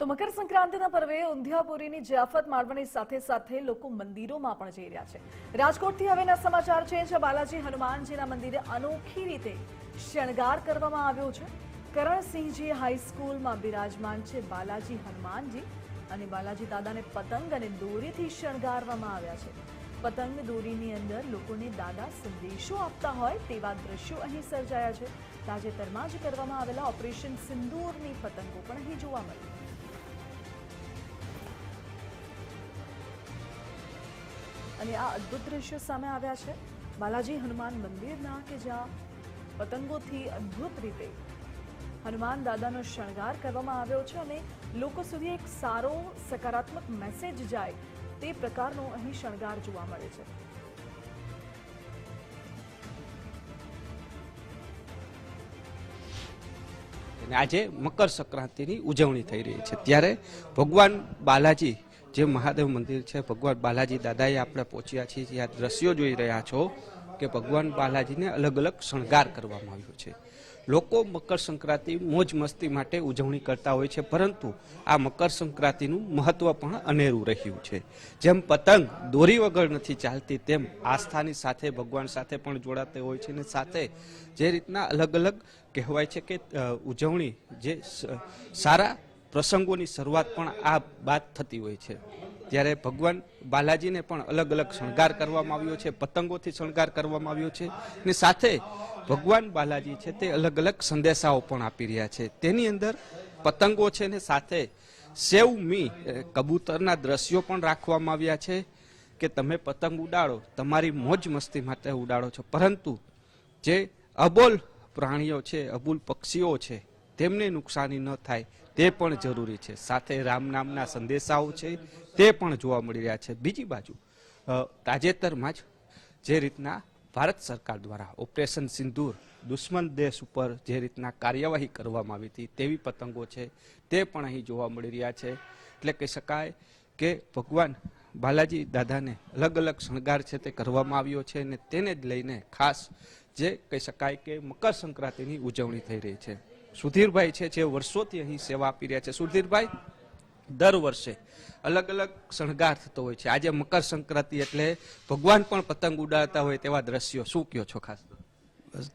તો મકર સંક્રાંતિના પર્વે ઊંધિયાપુરીની જિયાફત માણવાની સાથે સાથે લોકો મંદિરોમાં પણ જઈ રહ્યા છે. રાજકોટથી હવેના સમાચાર છે જે બાલાજી હનુમાનજીના મંદિરે અનોખી રીતે શણગાર કરવામાં આવ્યો છે. કરણસિંહજી હાઈસ્કૂલમાં બિરાજમાન છે બાલાજી હનુમાનજી અને બાલાજી દાદાને પતંગ અને દોરીથી શણગારવામાં આવ્યા છે. પતંગ દોરીની અંદર લોકોને દાદા સંદેશો આપતા હોય તેવા દ્રશ્યો અહીં સર્જાયા છે. તાજેતરમાં જ કરવામાં આવેલા ઓપરેશન સિંદૂરની પતંગો પણ અહીં જોવા મળી. અને આ અદ્ભુત દ્રશ્યો સામે આવ્યા છે. બાલાજી હનુમાન મંદિરના કે જ્યાં પતંગોથી અદ્ભુત રીતે હનુમાન દાદાનો શણગાર કરવામાં આવ્યો છે અને લોકો સુધી એક સારો, સકારાત્મક મેસેજ જાય તે પ્રકારનો અહીં શણગાર જોવા મળે છે. આજે મકર સંક્રાંતિની ઉજવણી થઈ રહી છે. ત્યારે ભગવાન બાલાજી જે મહાદેવ મંદિર છે, ભગવાન બાલાજી દાદાએ આપણે પહોંચ્યા છીએ આ દ્રશ્યો જોઈ રહ્યા છો કે ભગવાન બાલાજીને અલગ અલગ શણગાર કરવામાં આવ્યો છે. લોકો મકર સંક્રાંતિ મોજ મસ્તી માટે ઉજવણી કરતા હોય છે, પરંતુ આ મકર સંક્રાંતિનું મહત્વ પણ અનેરું રહ્યું છે. જેમ પતંગ દોરી વગર નથી ચાલતી, તેમ આસ્થાની સાથે, ભગવાન સાથે પણ જોડાતે હોય છે અને સાથે જે રીતના અલગ અલગ કહેવાય છે કે ઉજવણી જે સારા પ્રસંગોની શરૂઆત પણ આ બાદ થતી હોય છે. જ્યારે ભગવાન બાલાજીને પણ અલગ અલગ શણગાર કરવામાં આવ્યો છે, પતંગોથી શણગાર કરવામાં આવ્યો છે અને સાથે ભગવાન બાલાજી છે તે અલગ અલગ સંદેશાઓ પણ આપી રહ્યા છે. તેની અંદર પતંગો છે ને સાથે સેવ મી કબૂતરના દ્રશ્યો પણ રાખવામાં આવ્યા છે કે તમે પતંગ ઉડાડો, તમારી મોજ મસ્તી માટે ઉડાડો છો. પરંતુ જે અબોલ પ્રાણીઓ છે, અબુલ પક્ષીઓ છે તેમને નુકસાની ન થાય, તે પણ જરૂરી છે. સાથે રામ નામના સંદેશાઓ છે, તે પણ જોવા મળી રહ્યા છે. બીજી બાજુ તાજેતરમાં જ જે રીતના ભારત સરકાર દ્વારા ઓપરેશન સિંદૂર, દુશ્મન દેશ ઉપર જે રીતના કાર્યવાહી કરવામાં આવી હતી, તેવી પતંગો છે, તે પણ અહીં જોવા મળી રહ્યા છે. એટલે કહી શકાય કે ભગવાન બાલાજી દાદાને અલગ અલગ શણગાર છે તે કરવામાં આવ્યો છે અને તેને જ લઈને ખાસ જે કહી શકાય કે મકર સંક્રાંતિની ઉજવણી થઈ રહી છે. સુધીરભાઈ છે જે વર્ષોથી અહીં સેવા આપી રહ્યા છે. સુધીરભાઈ, દર વર્ષે અલગ અલગ શણગાર થતો હોય છે. આજે મકર સંક્રાંતિ એટલે ભગવાન પણ પતંગ ઉડાડતા હોય તેવા દ્રશ્યો. શું કયો છો ખાસ?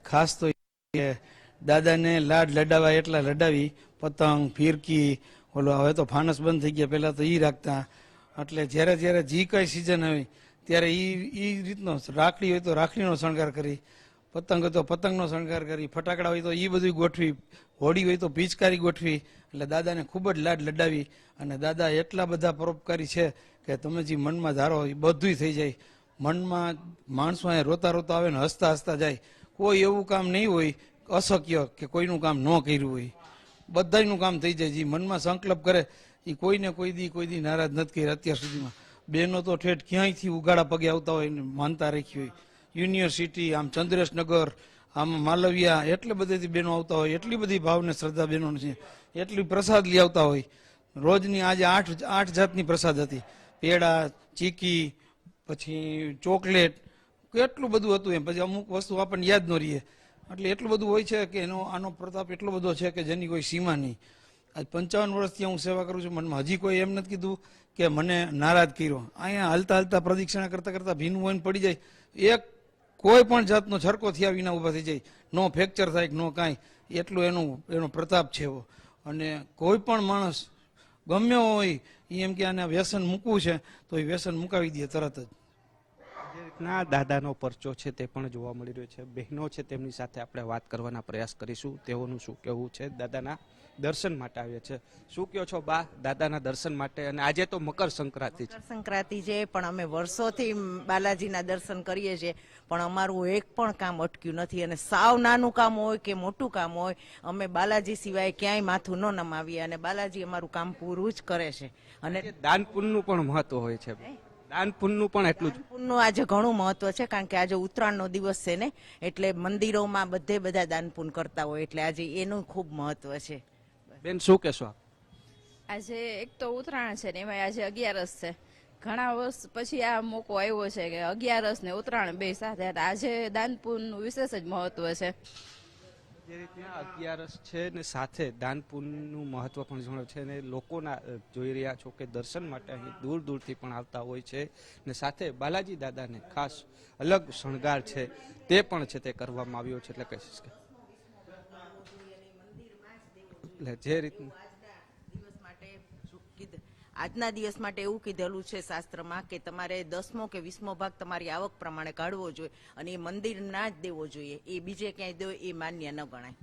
ખાસ તો દાદાને લાડ લડાવા એટલા લડાવી, પતંગ, ફિરકી, ઓલો હવે તો ફાનસ બંધ થઈ ગયા. પહેલાં તો એ રાખતા. એટલે જ્યારે જ્યારે જી કઈ સિઝન હોય ત્યારે એ એ રીતનો રાખડી હોય તો રાખડીનો શણગાર કરી. પતંગ હોય તો પતંગનો શણગાર કરી, ફટાકડા હોય તો એ બધું ગોઠવી, હોડી હોય તો પિચકારી ગોઠવી, એટલે દાદાને ખૂબ જ લાડ લડાવી અને દાદા એટલા બધા પરોપકારી છે કે તમે જે મનમાં ધારો એ બધુંય થઈ જાય. મનમાં માણસો અહીંયા રોતા રોતા આવે ને હસતા હસતા જાય. કોઈ એવું કામ નહીં હોય, અશક્ય કે કોઈનું કામ ન કર્યું હોય. બધાયનું કામ થઈ જાય, જે મનમાં સંકલ્પ કરે એ કોઈને કોઈ દી કોઈ દી નારાજ નથી કરી અત્યાર સુધીમાં. બહેનો તો ઠેઠ ક્યાંયથી ઉગાડા પગે આવતા હોય માનતા રાખી હોય. યુનિવર્સિટી, આમ ચંદ્રેશનગર, આમ માલવિયા, એટલે બધેથી બહેનો આવતા હોય, એટલી બધી ભાવને શ્રદ્ધા બહેનો છે, એટલી પ્રસાદ લઈ આવતા હોય. રોજની આજે આઠ આઠ જાતની પ્રસાદ હતી. પેડા, ચીકી, પછી ચોકલેટ, કેટલું બધું હતું એમ. પછી અમુક વસ્તુ આપણને યાદ ન રહીએ. એટલે એટલું બધું હોય છે કે એનો, આનો પ્રતાપ એટલો બધો છે કે જેની કોઈ સીમા નહીં. આજ પંચાવન વર્ષથી હું સેવા કરું છું, મનમાં હજી કોઈ એમ નથી કીધું કે મને નારાજ કર્યો. અહીંયા હાલતા હાલતા પ્રદક્ષિણા કરતા કરતા ભીનું હોય પડી જાય. એક કોઈ પણ જાતનો છરકો થયા વિના ઊભા થઈ જાય. નો ફ્રેક્ચર થાય કે નો કાંઈ. એટલું એનું, એનો પ્રતાપ છે એવો. અને કોઈ પણ માણસ ગમ્યો હોય એ એમ કે આને વ્યસન મૂકવું છે, તો એ વ્યસન મુકાવી દે તરત જ જે. રીતના દાદાનો પરચો છે તે પણ જોવા મળી રહ્યો છે. બહેનો છે તેમની સાથે આપણે વાત કરવાના પ્રયાસ કરીશું. તેઓનું શું કહેવું છે? દાદાના દર્શન માટે આવ્યા છે. શું કહો છો બા? દાદાના દર્શન માટે અને આજે તો મકર સંક્રાંતિ છે. સંક્રાંતિ છે પણ અમે વર્ષોથી બાલાજીના દર્શન કરીએ છીએ. પણ અમારું એક પણ કામ અટક્યું નથી અને સાવ નાનું કામ હોય કે મોટું કામ હોય અમે બાલાજી સિવાય ક્યાંય માથું ન નમાવીએ અને બાલાજી અમારું કામ પૂરું જ કરે છે. અને દાન પુણ્યનું પણ મહત્વ હોય છે. દાન પુણ્યનું પણ એટલું જ. આજે ઘણું મહત્વ છે કારણ કે આજે ઉત્તરાયણનો દિવસ છે ને એટલે મંદિરોમાં બધે બધા દાનપુન કરતા હોય એટલે આજે એનું ખૂબ મહત્વ છે. બેન શું કહેશો આપ? આજે એક તો ઉત્તરાયણ છે ને એમાં આજે અગિયારસ છે. ઘણા વર્ષ પછી આ મોકો આવ્યો છે કે અગિયારસ ને ઉત્તરાયણ બે સાથે આજે આજે દાનપુરનું વિશેષ જ મહત્વ છે. જે રીતના અગિયારસ છે ને સાથે દાન પુણ્યનું મહત્વ પણ જણાવે છે અને લોકોના જોઈ રહ્યા છો કે દર્શન માટે અહીં દૂર દૂરથી પણ આવતા હોય છે ને સાથે બાલાજી દાદાને ખાસ અલગ શણગાર છે તે પણ છે તે કરવામાં આવ્યો છે એટલે કહી કે, એટલે જે રીતનું? આજના દિવસ માટે એવું કીધેલું છે શાસ્ત્રમાં કે તમારે દસમો કે વીસમો ભાગ તમારી આવક પ્રમાણે કાઢવો જોઈએ અને એ મંદિરના જ દેવો જોઈએ. એ બીજે ક્યાંય દેવો એ માન્ય ન ગણાય.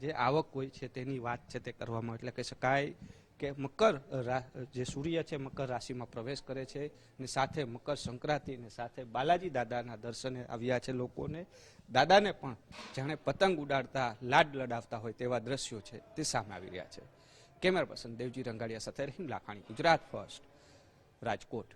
જે આવક હોય છે તેની વાત છે તે કરવામાં, એટલે કહી શકાય કે મકર જે સૂર્ય છે મકર રાશિમાં પ્રવેશ કરે છે ને સાથે મકર સંક્રાંતિ ને સાથે બાલાજી દાદાના દર્શને આવ્યા છે લોકોને. દાદાને પણ જાણે પતંગ ઉડાડતા, લાડ લડાવતા હોય તેવા દ્રશ્યો છે તે સામે આવી રહ્યા છે. કેમેરા પર્સન દેવજી રંગાડિયા સાથે રહીમ લાખાણી ગુજરાત ફર્સ્ટ રાજકોટ.